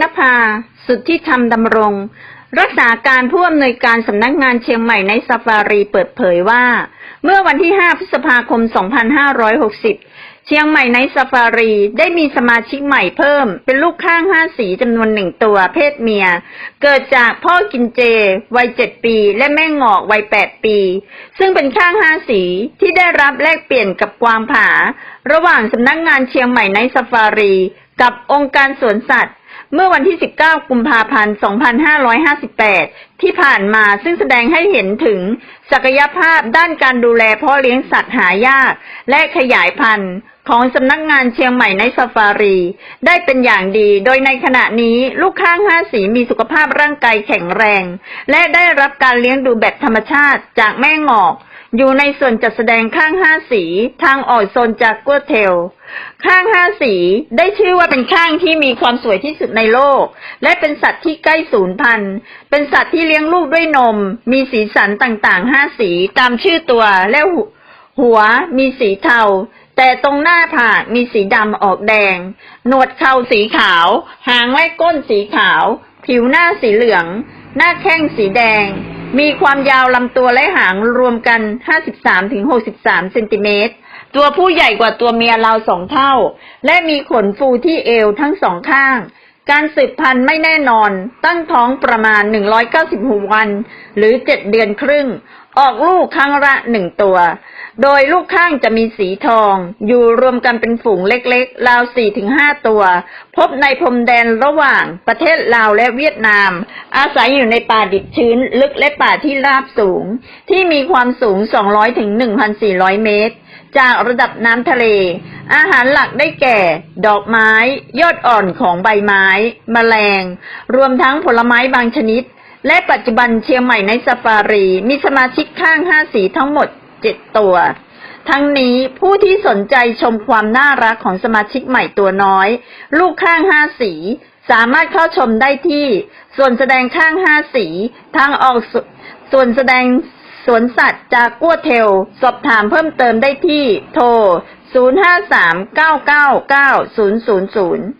นภา สุทธิธรรมดำรง รักษาการผู้อำนวยการสำนักงานเชียงใหม่ในซาฟารีเปิดเผยว่า เมื่อวันที่ 5 พฤษภาคม 2560 เชียงใหม่ในซาฟารีได้มีสมาชิกใหม่เพิ่ม เป็นลูกข้างห้าสีจำนวนหนึ่งตัวเพศเมีย เกิดจากพ่อกินเจ วัยเจ็ดปี และแม่งอกวัยแปดปี ซึ่งเป็นข้างห้าสีที่ได้รับแลกเปลี่ยนกับกวางผา ระหว่างสำนักงานเชียงใหม่ในซาฟารีกับองค์การสวนสัตว์ เมื่อวันที่ 19 กุมภาพันธ์ 2558 ที่ผ่านมาซึ่งแสดงให้เห็นถึงศักยภาพด้านการดูแลเพ่อเลี้ยงสัตว์หายาก และขยายพันธุ์ของสำนักงานเชียงใหม่ในซาฟารี ได้เป็นอย่างดี โดยในขณะนี้ลูกข้างห้าสีมีสุขภาพร่างกายแข็งแรง และได้รับการเลี้ยงดูแบบธรรมชาติจากแม่งอก อยู่ในส่วนจัดแสดงข้างห้าสีทางออกโซนจากกัวเทล ข้างห้าสีได้ชื่อว่าเป็นข้างที่มีความสวยที่สุดในโลก และเป็นสัตว์ที่ใกล้สูญพันธุ์ เป็นสัตว์ที่เลี้ยงลูกด้วยนม มีสีสันต่างๆห้าสีตามชื่อตัวและหัวหัวมีสีเทา แต่ตรงหน้าผากมีสีดำออกแดง หนวดเข่าสีขาว หางและก้นสีขาว ผิวหน้าสีเหลือง หน้าแข้งสีแดง มีความยาวลำตัวและหางรวมกัน 53-63 เซนติเมตร ตัวผู้ใหญ่กว่าตัวเมียราวสองเท่า และมีขนฟูที่เอวทั้งสองข้าง การสืบพันธุ์ไม่แน่นอน ตั้งท้องประมาณ 196 วัน หรือ 7 เดือนครึ่ง ออกลูกครั้งละหนึ่งตัว โดยลูกข้างจะมีสีทอง อยู่รวมกันเป็นฝูงเล็กๆ ราว 4-5 ตัว พบในพรมแดนระหว่างประเทศลาวและเวียดนาม อาศัยอยู่ในป่าดิบชื้น ลึกและป่าที่ราบสูง ที่มีความสูง 200-1,400 เมตร จากระดับน้ำทะเล อาหารหลักได้แก่ ดอกไม้ ยอดอ่อนของใบไม้ แมลง รวมทั้งผลไม้บางชนิด และปัจจุบันเชียงใหม่ในซาฟารี มีสมาชิกข้างห้าสีทั้งหมดเจ็ดตัว ทั้งนี้ผู้ที่สนใจชมความน่ารักของสมาชิกใหม่ตัวน้อย ลูกข้างห้าสีสามารถเข้าชมได้ที่ ส่วนแสดงข้างห้าสี ทางออกสส่วนแสดงสวนสัตว์จากกัวเทล สอบถามเพิ่มเติมได้ที่โทร 053 999 000